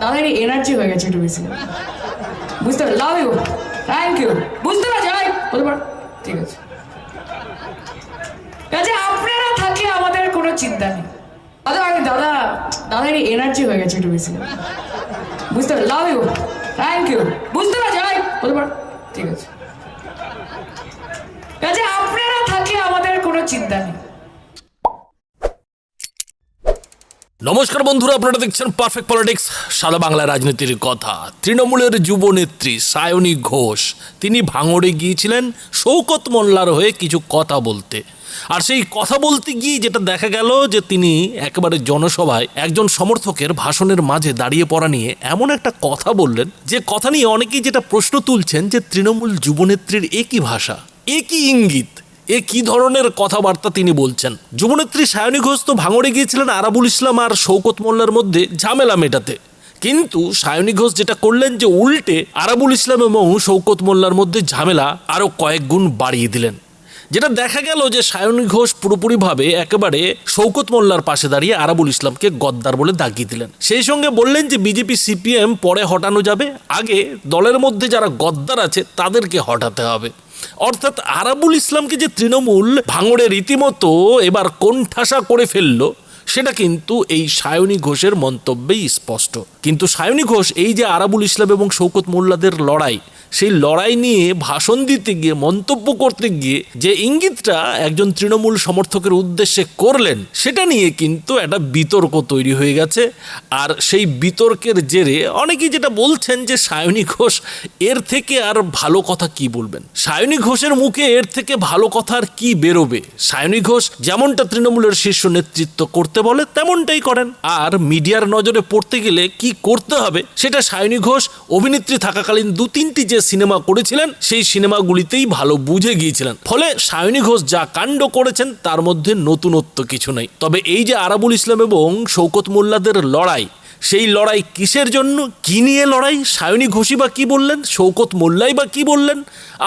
দাদার এনার্জি হয়ে গেছে একটু বেশি। বুঝতে পারছি লাভ ইউ থ্যাংক ইউ বুঝতে পারছি? ভাই বলতে পার। ঠিক আছে। কাজে আপনারা থাকলে আমাদের কোনো চিন্তা নেই। দাদা আরে দাদা দাদার এনার্জি হয়ে গেছে একটু বেশি। বুঝতে পারছি লাভ ইউ থ্যাংক ইউ বুঝতে পারছি? ভাই বলতে পার। ঠিক আছে। কাজে আপনারা থাকলে আমাদের কোনো চিন্তা নেই। নমস্কার বন্ধুরা, আপনারা দেখছেন পারফেক্ট পলিটিক্স সাদা বাংলা রাজনীতির কথা। তৃণমূলের যুবনেত্রী সায়নী ঘোষ, তিনি ভাঙড়ে গিয়েছিলেন শৌকত মোল্লার হয়ে কিছু কথা বলতে। আর সেই কথা বলতে গিয়ে যেটা দেখা গেল যে তিনি একেবারে জনসভায় একজন সমর্থকের ভাষণের মাঝে দাঁড়িয়ে পড়া নিয়ে এমন একটা কথা বললেন, যে কথা নিয়ে অনেকেই যেটা প্রশ্ন তুলছেন যে তৃণমূল যুবনেত্রীর একই ভাষা, একই ইঙ্গিত। এ কি ধরনের কথাবার্তা তিনি বলছেন? যুবনেত্রী সায়নী ঘোষ তো ভাঙড়ে গিয়েছিলেন আরাবুল ইসলাম আর শৌকত মোল্লার মধ্যে ঝামেলা মেটাতে। কিন্তু সায়নী ঘোষ যেটা করলেন যে উল্টে আরাবুল ইসলাম এবং শৌকত মোল্লার মধ্যে ঝামেলা আরও কয়েক গুণ বাড়িয়ে দিলেন। যেটা দেখা গেল যে সায়নী ঘোষ পুরোপুরিভাবে একেবারে শৌকত মোল্লার পাশে দাঁড়িয়ে আরাবুল ইসলামকে গদ্দার বলে দাগিয়ে দিলেন। সেই সঙ্গে বললেন যে বিজেপি সিপিএম পরে হটানো যাবে, আগে দলের মধ্যে যারা গদ্দার আছে তাদেরকে হটাতে হবে। অর্থাৎ আরাবুল ইসলামকে যে তৃণমূল ভাঙড়ে রীতিমতো এবার কোণঠাসা করে ফেলল সেটা কিন্তু এই সায়নী ঘোষের মন্তব্যেই স্পষ্ট। কিন্তু সায়নী ঘোষ এই যে আরাবুল ইসলাম এবং শৌকত মোল্লাদের লড়াই, সেই লড়াই নিয়ে ভাষণ দিতে গিয়ে, মন্তব্য করতে গিয়ে যে ইঙ্গিতটা একজন তৃণমূল সমর্থকের উদ্দেশ্যে করলেন, সেটা নিয়ে কিন্তু একটা বিতর্ক তৈরি হয়ে গেছে। আর সেই বিতর্কের জেরে অনেকেই যেটা বলছেন যে সায়নী ঘোষ, এর থেকে আর ভালো কথা কি বলবেন? সায়নী ঘোষের মুখে এর থেকে ভালো কথা আর কি বেরোবে? সায়নী ঘোষ যেমনটা তৃণমূলের শীর্ষ নেতৃত্ব করতে বলে তেমনটাই করেন। আর মিডিয়ার নজরে পড়তে গেলে কি করতে হবে সেটা সায়নী ঘোষ, অভিনেত্রী থাকাকালীন দু তিনটি যে সিনেমা করেছিলেন, সেই সিনেমাগুলিতেই ভালো বুঝে গিয়েছিলেন। ফলে সায়নী ঘোষ যা কাণ্ড করেছেন, তার মধ্যে নতুনত্ব কিছু নেই। তবে এই যে আরাবুল ইসলাম এবং শৌকত মোল্লাদের লড়াই, সেই লড়াই কিসের জন্য, কি নিয়ে লড়াই, সায়নী ঘোষী বা কী বললেন, শৌকত মোল্লাই বা কী বললেন?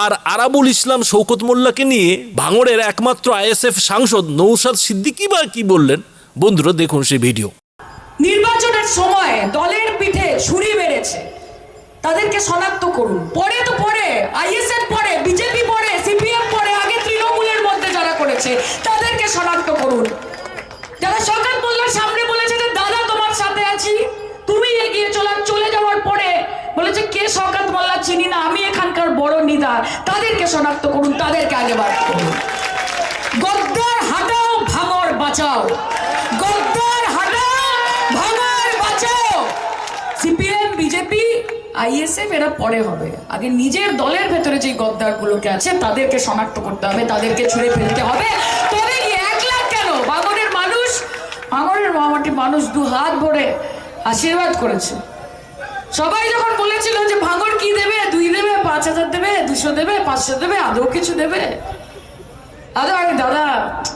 আর আরাবুল ইসলাম, শৌকত মোল্লাকে নিয়ে ভাঙড়ের একমাত্র আইএসএফ সাংসদ নৌসাদ সিদ্দিকি বা কী বললেন? বন্ধুরা, দেখুন সেই ভিডিও। নির্বাচনের সময় দলের পিঠে ছুরি মেরেছে তাদেরকে শনাক্ত করুন। পরে তো পরে, আইএসএফ পরে, বিজেপি পরে, সিপিএম পরে, আগে তৃণমূলের মধ্যে যারা করেছে, তাদেরকে শনাক্ত করুন। যারা সরকার মোল্লার সামনে বলেছে যে, দাদা, তোমার সাথে আছি, তুমি এগিয়ে চলে চলে যাওয়ার পরে বলেছে, কে শওকত মোল্লা চিনি না, আমি এখানকার বড় নেতা তাদেরকে শনাক্ত করুন, তাদেরকে আগে বার করুন। গদ্দার হাটাও, ভাঙর বাঁচাও গদ্দার হাটাও ভাঙর বাঁচাও সিপিএম বিজেপি আইএসএফ, এরা পরে হবে। আগে নিজের দলের ভেতরে যে গদ্দারগুলোকে আছে, তাদেরকে শনাক্ত করতে হবে, তাদেরকে ছুঁড়ে ফেলতে হবে। তবে এক লাখ কেন? বাঙরের মানুষ বাঙরের মহামাটি মানুষ দু হাত ভরে আশীর্বাদ করেছে। সবাই যখন বলেছিল যে ভাঙর কি দেবে? দুই দেবে, পাঁচ হাজার দেবে, দুশো দেবে, পাঁচশো দেবে, আদৌ কিছু দেবে? দাদা আরে দাদা,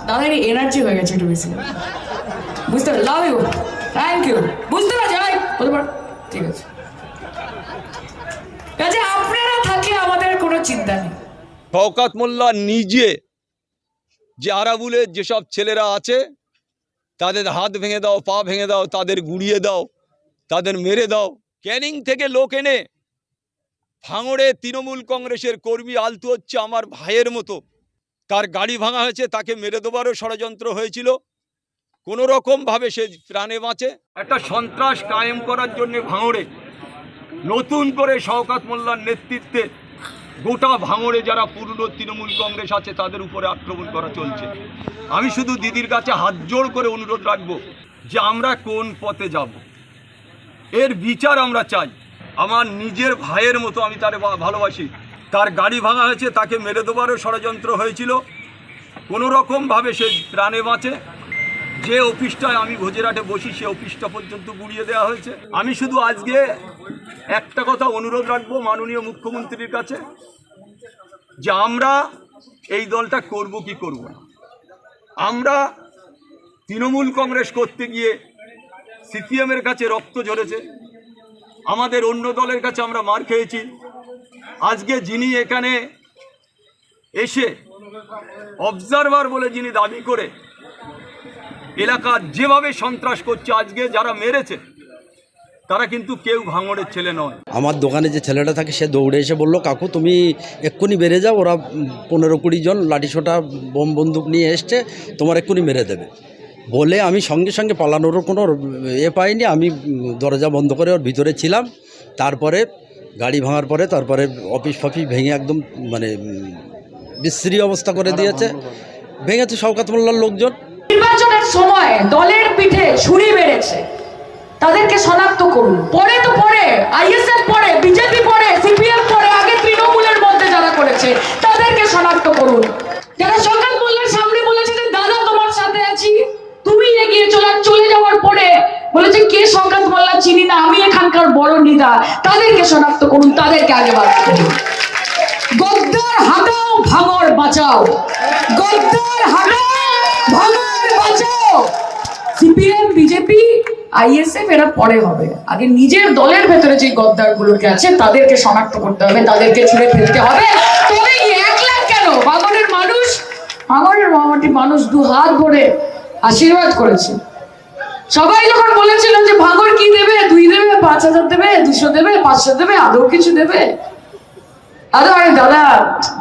দাদার এনার্জি হয়ে গেছে একটু বেশি। বুঝতে পারছি লাভ ইউ থ্যাংক ইউ বুঝতে পারছি ঠিক আছে। কাজে আপনারা থাকলে আমাদের কোনো চিন্তা নেই। শওকাত মোল্লা নিজে যে আরাবুলের যেসব ছেলেরা আছে তাদের হাত ভেঙে দাও পা ভেঙে দাও তাদের গুড়িয়ে দাও তাদের মেরে দাও ক্যানিং থেকে লোক এনে ভাঙড়ে তৃণমূল কংগ্রেসের কর্মী আলতু হচ্ছে আমার ভাইয়ের মতো। তার গাড়ি ভাঙা হয়েছে তাকে মেরে দেবারও ষড়যন্ত্র হয়েছিল। কোনো রকমভাবে সে প্রাণে বাঁচে। একটা সন্ত্রাস কায়েম করার জন্য ভাঙড়ে নতুন করে শওকাত মোল্লার নেতৃত্বে গোটা ভাঙড়ে যারা পুরনো তৃণমূল কংগ্রেস আছে, তাদের উপরে আক্রমণ করা চলছে। আমি শুধু দিদির কাছে হাত জোড় করে অনুরোধ রাখব যে আমরা কোন পথে যাব। এর বিচার আমরা চাই। আমার নিজের ভাইয়ের মতো আমি তারে ভালোবাসি। তার গাড়ি ভাঙা হয়েছে, তাকে মেরে দেবারও ষড়যন্ত্র হয়েছিল। কোনো রকমভাবে সে প্রাণে বাঁচে। যে অফিসটায় আমি ভোজেরাটে বসি, সে অফিসটা পর্যন্ত গুড়িয়ে দেওয়া হয়েছে। আমি শুধু আজকে একটা কথা অনুরোধ রাখব মাননীয় মুখ্যমন্ত্রীর কাছে, যে আমরা এই দলটা করব কি করব না। আমরা তৃণমূল কংগ্রেস করতে গিয়ে সিপিএমের কাছে রক্ত ঝরেছে, আমাদের অন্য দলের কাছে আমরা মার খেয়েছি। আজকে যিনি এখানে এসে অবজারভার বলে যিনি দাবি করে, এলাকার যেভাবে সন্ত্রাস করছে, আজকে যারা মেরেছে তারা কিন্তু কেউ ভাঙড়ের ছেলে নয় আমার দোকানে যে ছেলেটা থাকে সে দৌড়ে এসে বলল কাকু তুমি এক্ষুনি বেড়ে যাও ওরা পনেরো কুড়ি জন লাঠিসোঁটা বোম বন্দুক নিয়ে এসছে তোমার এক্ষুনি মেরে দেবে। বলে আমি সঙ্গে সঙ্গে পালানোরও কোনো এ পাইনি আমি দরজা বন্ধ করে ওর ভিতরে ছিলাম। তারপরে গাড়ি ভাঙার পরে তারপরে অফিস ফফিস ভেঙে একদম মানে বিশ্রী অবস্থা করে দিয়েছে। ভেঙেছে শওকাত মোল্লার লোকজন। নির্বাচনের সময় দলের পিঠে ছুরি মেরেছে তাদেরকে শনাক্ত করুন। পরে তো পরে, আইএসএফ পরে, বিজেপি পরে, সিপিএম পরে, আগে তৃণমূলের মধ্যে যারা করেছে, তাদেরকে শনাক্ত করুন। যারা সরকার মোল্লার সামনে বলেছে যে, দাদা, তোমার সাথে আছি। তুমি এগিয়ে চলে চলে যাওয়ার পরে বলেছে, কে শওকত মোল্লা চিনি না? আমি এখানকার বড় নেতা তাদেরকে শনাক্ত করুন, তাদেরকে আগে বাদ করুন গদ্দার হাটাও, ভাঙর বাঁচাও। গদ্দার হাটাও, ভাঙর বাঁচাও। সিপিএম, বিজেপি আইএসএফ এরা পরে হবে। আগে নিজের দলের ভেতরে যে গদ্দার গুলোকে আছে, তাদেরকে শনাক্ত করতে হবে, তাদেরকে ছুড়ে ফেলতে হবে। তবে এক লাখ কেন? ভাঙনের মানুষ ভাঙনের মহামাটি মানুষ দু হাত ভরে আশীর্বাদ করেছে। সবাই যখন বলেছিলেন যে ভাঙর কি দেবে? দুই দেবে, পাঁচ হাজার দেবে, দুশো দেবে, পাঁচশো দেবে, আদৌ কিছু দেবে? আরে আরে, দাদা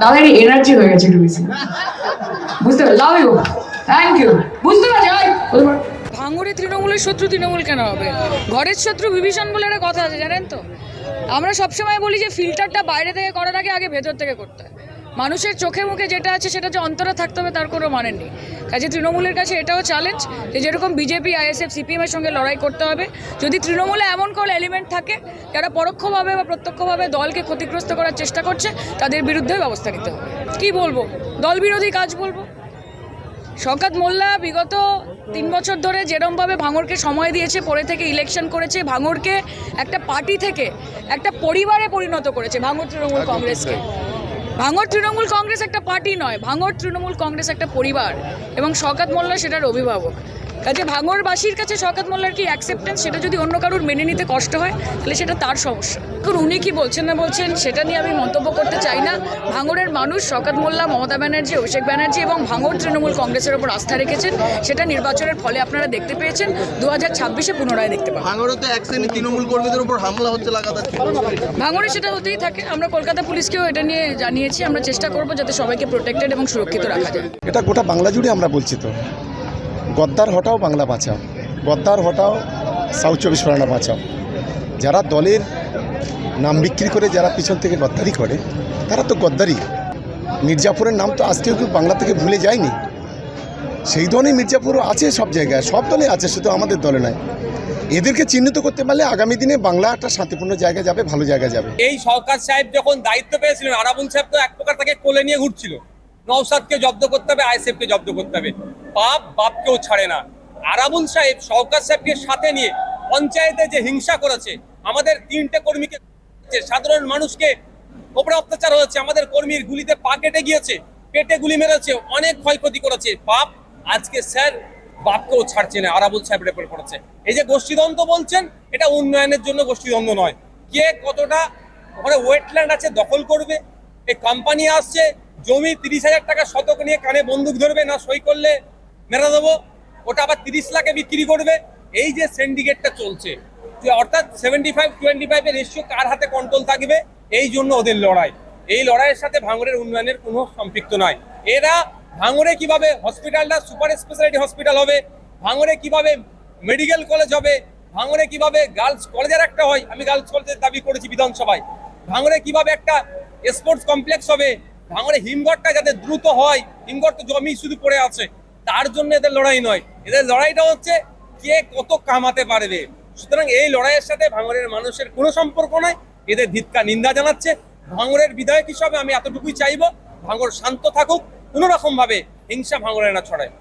দাদার এনার্জি হয়ে গেছে একটু বেশি। বুঝতে পারছি লাভ ইউ থ্যাংক ইউ বুঝতে পারছি। ভাঙড়ে তৃণমূলের শত্রু তৃণমূল কেন হবে? ঘরের শত্রু বিভীষণ বলে একটা কথা আছে, জানেন তো? আমরা সবসময় বলি যে ফিল্টারটা বাইরে থেকে করার আগে আগে ভেতর থেকে করতে হয়। মানুষের চোখে মুখে যেটা আছে সেটা যে অন্তরে থাকতে হবে তার কোনো মানে নেই। কাজে তৃণমূলের কাছে এটাও চ্যালেঞ্জ যে যেরকম বিজেপি আইএসএফ সিপিএম এর সঙ্গে লড়াই করতে হবে। যদি তৃণমূলে এমন কোনো এলিমেন্ট থাকে, যারা পরোক্ষভাবে বা প্রত্যক্ষভাবে দলকে ক্ষতিগ্রস্ত করার চেষ্টা করছে, তাদের বিরুদ্ধে ব্যবস্থা নিতে হবে। কি বলব? দল বিরোধী কাজ বলব? শওকত মোল্লা বিগত তিন বছর ধরে যেরমভাবে ভাঙরকে সময় দিয়েছে পরে থেকে ইলেকশন করেছে ভাঙরকে একটা পার্টি থেকে একটা পরিবারে পরিণত করেছে ভাঙর তৃণমূল কংগ্রেসকে। ভাঙর তৃণমূল কংগ্রেস একটা পার্টি নয় ভাঙর তৃণমূল কংগ্রেস একটা পরিবার এবং শকাত মোল্লা সেটার অভিভাবক। কাজে ভাঙড়বাসীর কাছে শওকত মোল্লার কি অ্যাকসেপ্টেন্স সেটা যদি অন্য কারোর মেনে নিতে কষ্ট হয় তাহলে সেটা তার সমস্যা। এখন উনি কি বলছেন না বলছেন সেটা নিয়ে আমি মন্তব্য করতে চাই না। ভাঙরের মানুষ শওকত মোল্লা মমতা ব্যানার্জি অভিষেক ব্যানার্জি এবং ভাঙড় তৃণমূল কংগ্রেসের ওপর আস্থা রেখেছেন। সেটা নির্বাচনের ফলে আপনারা দেখতে পেয়েছেন দু হাজার ছাব্বিশে পুনরায় দেখতে পাবেন। ভাঙড়তে এক শ্রেণি তৃণমূল কর্মীদের উপর হামলা হচ্ছে লাগাতার। ভাঙড়ে সেটা হতেই থাকে। আমরা কলকাতা পুলিশকেও এটা নিয়ে জানিয়েছি। আমরা চেষ্টা করব যাতে সবাইকে প্রোটেক্টেড এবং সুরক্ষিত রাখা যায়। এটা গোটা বাংলা জুড়ে আমরা বলছি তো। গদ্দার হটাও বাংলা বাঁচাও, গদ্দার হটাও সাউথ চব্বিশ পরগনা বাঁচাও। যারা দলের নাম বিক্রি করে, যারা পিছন থেকে গদ্দারি করে, তারা তো গদ্দারি। মির্জাপুরের নাম তো আজকেও কেউ বাংলা থেকে ভুলে যায়নি। সেই ধরনের মির্জাপুরও আছে সব জায়গায়, সব দলে আছে, শুধু আমাদের দলে নয়। এদেরকে চিহ্নিত করতে পারলে আগামী দিনে বাংলা একটা শান্তিপূর্ণ জায়গায় যাবে, ভালো জায়গায় যাবে। এই সরকার সাহেব যখন দায়িত্ব পেয়েছিলেন, আরাবুল সাহেব তো এক প্রকার তাকে কোলে নিয়ে ঘুরছিল। নওসাদকে জব্দ করতে হবে, আইএসএফকে জব্দ করতে হবে। বাপ বাপকেও ছাড়ে না। আরাবুল সাহেব, সরকার সাহেবকে সাথে নিয়ে পঞ্চায়েতে যে হিংসা করেছে, আমাদের তিনটে কর্মীকে সাধারণ মানুষকে ওপরে অত্যাচার হয়েছে, আমাদের কর্মীর গুলিতে পা কেটে গিয়েছে, পেটে গুলি মেরেছে, অনেক ক্ষয়ক্ষতি করেছে। বাপ আজকে স্যার বাপকেও ছাড়ছে না আরাবুল সাহেব উপর করেছে এই যে গোষ্ঠীদ্বন্দ্ব বলছেন, এটা উন্নয়নের জন্য গোষ্ঠীদ্বন্দ্ব নয়। কে কতটা, ওখানে ওয়েটল্যান্ড আছে দখল করবে, এই কোম্পানি আসছে জমি তিরিশ হাজার টাকা শতক নিয়ে কানে বন্দুক ধরবে, না সই করলে মেরে দেবো। ওটা আবার তিরিশ লাখে বিক্রি করবে। এই যে সিন্ডিকেটটা চলছে অর্থাৎ সেভেন্টি ফাইভ টোয়েন্টি ফাইভের রেশিও কার হাতে কন্ট্রোল থাকবে, এই জন্য ওদের লড়াই। এই লড়াইয়ের সাথে ভাঙড়ের উন্নয়নের কোনো সম্পৃক্ত নয়। এরা ভাঙড়ে কীভাবে হসপিটালটা সুপার স্পেশালিটি হসপিটাল হবে, ভাঙড়ে কীভাবে মেডিকেল কলেজ হবে, ভাঙড়ে কীভাবে গার্লস কলেজের একটা হয়, আমি গার্লস কলেজের দাবি করেছি বিধানসভায়, ভাঙড়ে কীভাবে একটা স্পোর্টস কমপ্লেক্স হবে ভাঙড়ে হিমঘরটা যাতে দ্রুত হয়, হিমঘর তো জমি শুধু পড়ে আছে, তার জন্য এদের লড়াই নয়। এদের লড়াইটা হচ্ছে কে কত কামাতে পারবে। সুতরাং এই লড়াইয়ের সাথে ভাঙরের মানুষের কোনো সম্পর্ক নয় এদের ধিক্কা নিন্দা জানাচ্ছে। ভাঙরের বিধায়ক হিসাবে আমি এতটুকুই চাইব, ভাঙড় শান্ত থাকুক কোনো রকম ভাবে হিংসা ভাঙরে না ছড়ায়।